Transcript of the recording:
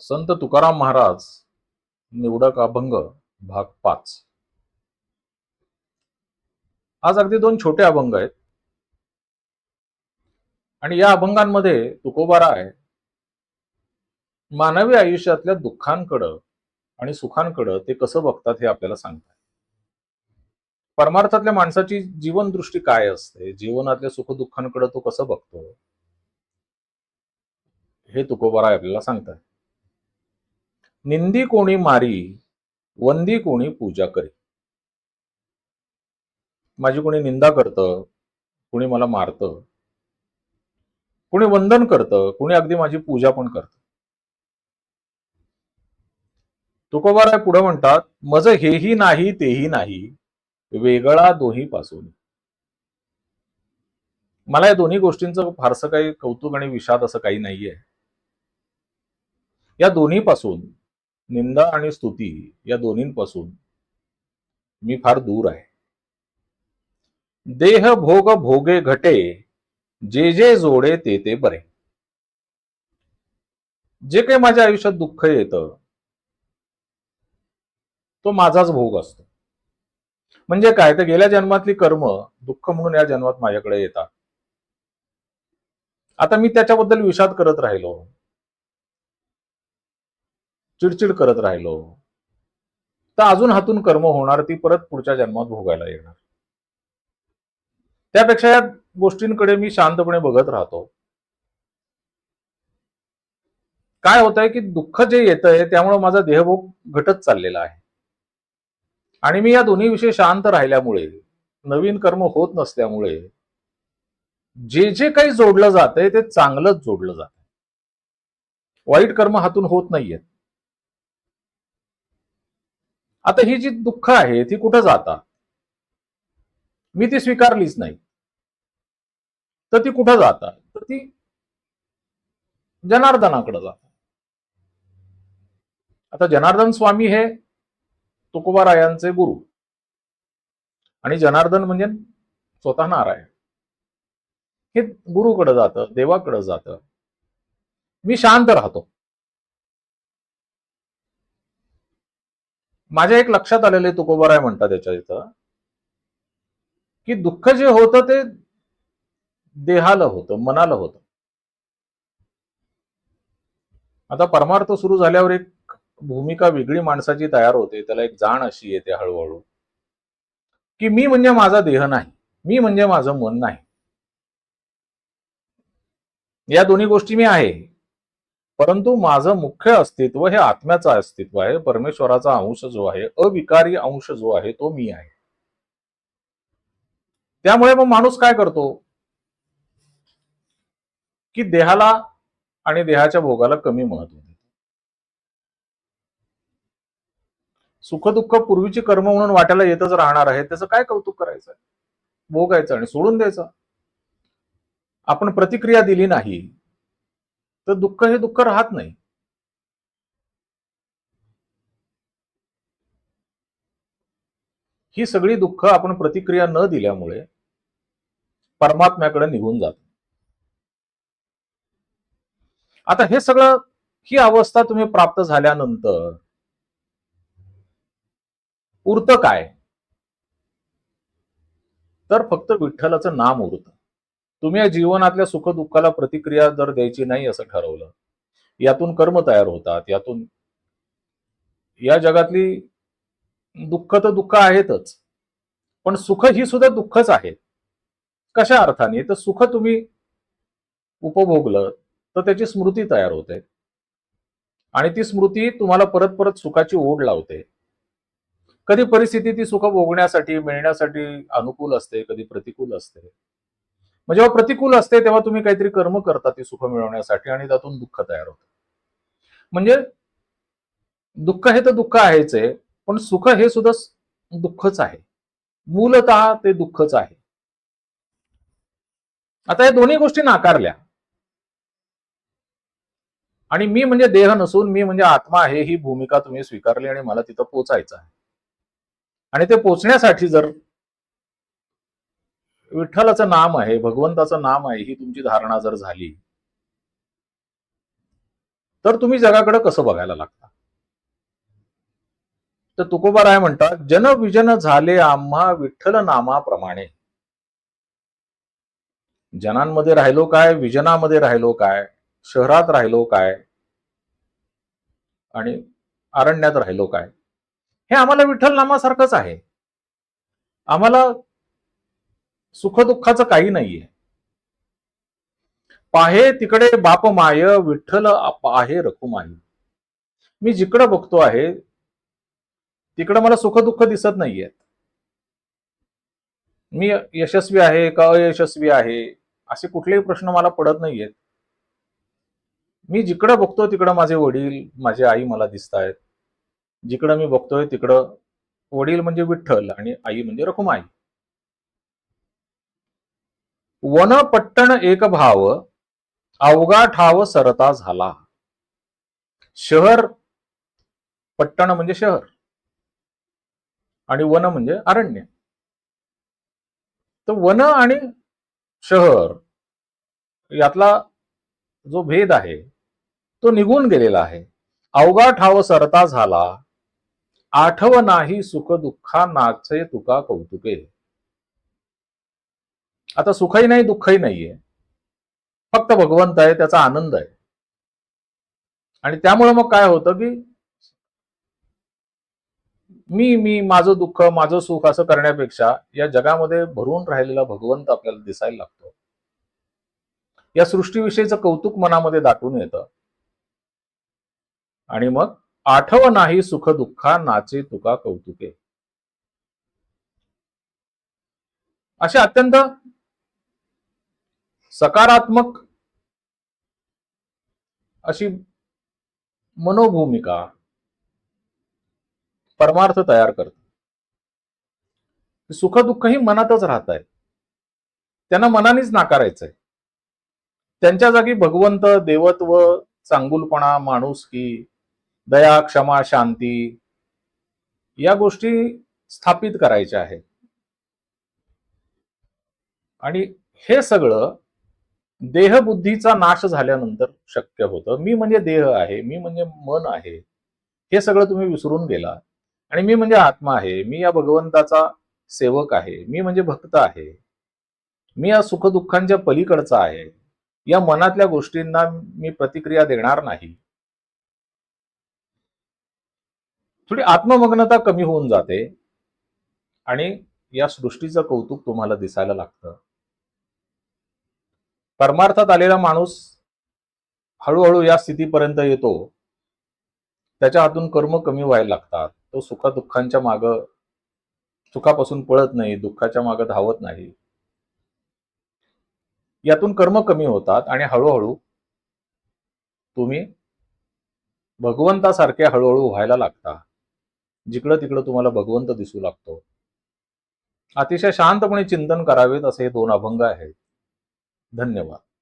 संत तुकाराम महाराज निवडक अभंग भाग पाच. आज अगदी दोन छोटे अभंग आहेत. आणि या अभंगांमध्ये तुकोबाराय मानवी आयुष्यातल्या दुःखांकडं आणि सुखांकडं ते कसं बघतात हे आपल्याला सांगतात. परमार्थातल्या माणसाची जीवनदृष्टी काय असते? जीवनातल्या सुखदुःखांकडे तो कसं बघतो? हे तुकोबाराय आपल्याला सांगतात. निंदी कोणी मारी वंदी कोणी पूजा करी. माझी कोणी निंदा करतं कोणी मला मारतं कोणी वंदन करतं कोणी अगदी माझी पूजा पण करतं. तुकोबाराय पुढे म्हणतात मज हेही नाही तेही नाही वेगळा दोही पासून. मला या दोन्ही गोष्टींचं फारसं काही कौतुक आणि विषाद असं काही नाहीये. या दोन्ही पासून निंदा आणि स्तुती या दोन्हींपासून मी फार दूर आहे. देह भोग भोगे घटे जे जे जोडे ते ते बरे. जे काही माझ्या आयुष्यात दुःख येतं तो माझाच भोग असतो. म्हणजे काय? तर गेल्या जन्मातली कर्म दुःख म्हणून या जन्मात माझ्याकडे येतात. आता मी त्याच्याबद्दल विषाद करत राहिलो. चिडचिड करत राहिलो. तर अजून हातून कर्म होणार ती परत पुढच्या जन्मात भोगायला येणार. त्यापेक्षा या गोष्टींकडे मी शांतपणे बघत राहतो. काय होत आहे की दुःख जे येत आहे त्यामुळे माझा देहभोग घटत चाललेला आहे. आणि मी या दोन्ही विषयी शांत राहिल्यामुळे नवीन कर्म होत नसल्यामुळे जे जे काही जोडलं जात आहे ते चांगलंच जोडलं जात वाईट कर्म हातून होत नाहीयेत. आता ही जी दुःख आहे ती कुठं जातात मी ती स्वीकारलीच नाही. तर ती कुठं जातात तर ती जनार्दनाकडे जातात आता जनार्दन स्वामी हे तुकोबारायांचे गुरु. आणि जनार्दन म्हणजे स्वतः नारायण. हे गुरुकडे जातं देवाकडे जातं. मी शांत राहतो. माझ्या एक लक्षात आलेले तुकोबराय म्हणतात त्याच्या इथं की दुःख जे होतं ते देहाला होतं मनाला होतं. आता परमार्थ सुरू झाल्यावर एक भूमिका वेगळी माणसाची तयार होते त्याला एक जाण अशी येते हळूहळू की मी म्हणजे माझा देह नाही मी म्हणजे माझं मन नाही. या दोन्ही गोष्टी मी आहे. परंतु माझं मुख्य अस्तित्व हे आत्म्याचं अस्तित्व आहे. परमेश्वराचा अंश जो आहे अविकारी अंश जो आहे तो मी आहे. त्यामुळे मग माणूस काय करतो? की देहाला आणि देहाच्या भोगाला कमी महत्त्व देतो. सुखदुःख पूर्वीची कर्म म्हणून वाट्याला येतच राहणार आहे. त्याचं काय कौतुक करायचं? भोगायचं आणि सोडून द्यायचं. आपण प्रतिक्रिया दिली नाही. तर दुःख हे दुःख राहत नाही. ही सगळी दुःख आपण प्रतिक्रिया न दिल्यामुळे परमात्म्याकडे निघून जात. आता हे सगळं ही अवस्था तुम्ही प्राप्त झाल्यानंतर उरतं काय? तर फक्त विठ्ठलाचं नाम उरतं. तुम्ही या जीवनातल्या सुख दुःखाला प्रतिक्रिया जर द्यायची नाही असं ठरवलं यातून कर्म तयार होतात यातून या जगातली दुःख तर दुःख आहेतच पण सुख ही सुद्धा दुःखच आहे. कशा अर्थाने? तर सुख तुम्ही उपभोगलं तर त्याची स्मृती तयार होते. आणि ती स्मृती तुम्हाला परत परत सुखाची ओढ लावते. कधी परिस्थिती ती सुख भोगण्यासाठी मिळण्यासाठी अनुकूल असते कधी प्रतिकूल असते. मग जेव्हा प्रतिकूल असते तेव्हा तुम्ही काहीतरी कर्म करता ती सुख मिळवण्यासाठी आणि त्यातून दुःख तयार होतं. म्हणजे दुःख हे तर दुःख आहेच आहे पण सुख हे सुद्धा दुःखच आहे. मूलत ते दुःखच आहे. आता या दोन्ही गोष्टी नाकारल्या. आणि मी म्हणजे देह नसून मी म्हणजे आत्मा आहे ही भूमिका तुम्ही स्वीकारली आणि मला तिथं पोचायचं आहे. आणि ते पोचण्यासाठी जर विठ्ठलाचं नाम आहे भगवंताचं नाम आहे ही तुमची धारणा जर झाली तर तुम्ही जगाकडे कसं बघायला लागता? तर तुकोबाराय म्हणतात जन विजन झाले आम्हा विठ्ठल नामाप्रमाणे जनांमध्ये राहिलो काय विजनामध्ये राहिलो काय शहरात राहिलो काय आणि अरण्यात राहिलो काय हे आम्हाला विठ्ठल नामासारखंच आहे. आम्हाला सुखदुःखाचं काही नाहीये. पाहे तिकडे बाप माय विठ्ठल आहे रखुमाई. मी जिकडं बघतो आहे तिकडं मला सुखदुःख दिसत नाहीये मी यशस्वी आहे का अयशस्वी आहे असे कुठलेही प्रश्न मला पडत नाहीयेत. मी जिकडं बघतो तिकडं माझे वडील माझी आई मला दिसत आहेत जिकडं मी बघतोय तिकडं वडील म्हणजे विठ्ठल आणि आई म्हणजे रखुमाई. वन पट्टण एक भाव अवघा ठाव सरता झाला. शहर पट्टण म्हणजे शहर. आणि वन म्हणजे अरण्य. तर वन आणि शहर यातला जो भेद आहे तो निघून गेलेला आहे. अवघा ठाव सरता झाला आठव नाही सुख दुःखा नाचे तुका कौतुके. आता सुखही नाही दुःखही नाहीये. फक्त भगवंत आहे त्याचा आनंद आहे. आणि त्यामुळे मग काय होतं की मी मी माझं दुःख माझं सुख असं करण्यापेक्षा या जगामध्ये भरून राहिलेला भगवंत आपल्याला दिसायला लागतो. या सृष्टीविषयीचं कौतुक मनामध्ये दाटून येतं. आणि मग आठव नाही सुख दुःखा नाचे तुका कौतुके. अशा अत्यंत सकारात्मक अशी मनोभूमिका परमार्थ तयार करते. सुख दुःख ही मनातच राहत आहे त्यांना मनानेच नाकारायचंय. त्यांच्या जागी भगवंत देवत्व चांगुलपणा माणुसकी दया क्षमा शांती या गोष्टी स्थापित करायच्या आहेत. आणि हे सगळं देहबुद्धीचा नाश झाल्यानंतर शक्य होतं. मी म्हणजे देह आहे मी म्हणजे मन आहे हे सगळं तुम्ही विसरून गेला आणि मी म्हणजे आत्मा आहे मी या भगवंताचा सेवक आहे मी म्हणजे भक्त आहे मी या सुखदुःखांच्या पलीकडचा आहे या मनातल्या गोष्टींना मी प्रतिक्रिया देणार नाही. थोडी आत्ममग्नता कमी होऊन जाते आणि या सृष्टीचं कौतुक तुम्हाला दिसायला लागतं. परमार्थात आलेला माणूस हळूहळू या स्थितीपर्यंत येतो. त्याच्या हातून कर्म कमी व्हायला लागतात. तो सुखदुःखांच्या माग सुखापासून पळत नाही दुःखाच्या मागं धावत नाही. यातून कर्म कमी होतात आणि हळूहळू तुम्ही भगवंतासारखे हळूहळू व्हायला लागता. जिकडं तिकडं तुम्हाला भगवंत दिसू लागतो. अतिशय शांतपणे चिंतन करावेत असे हे दोन अभंग आहेत. धन्यवाद.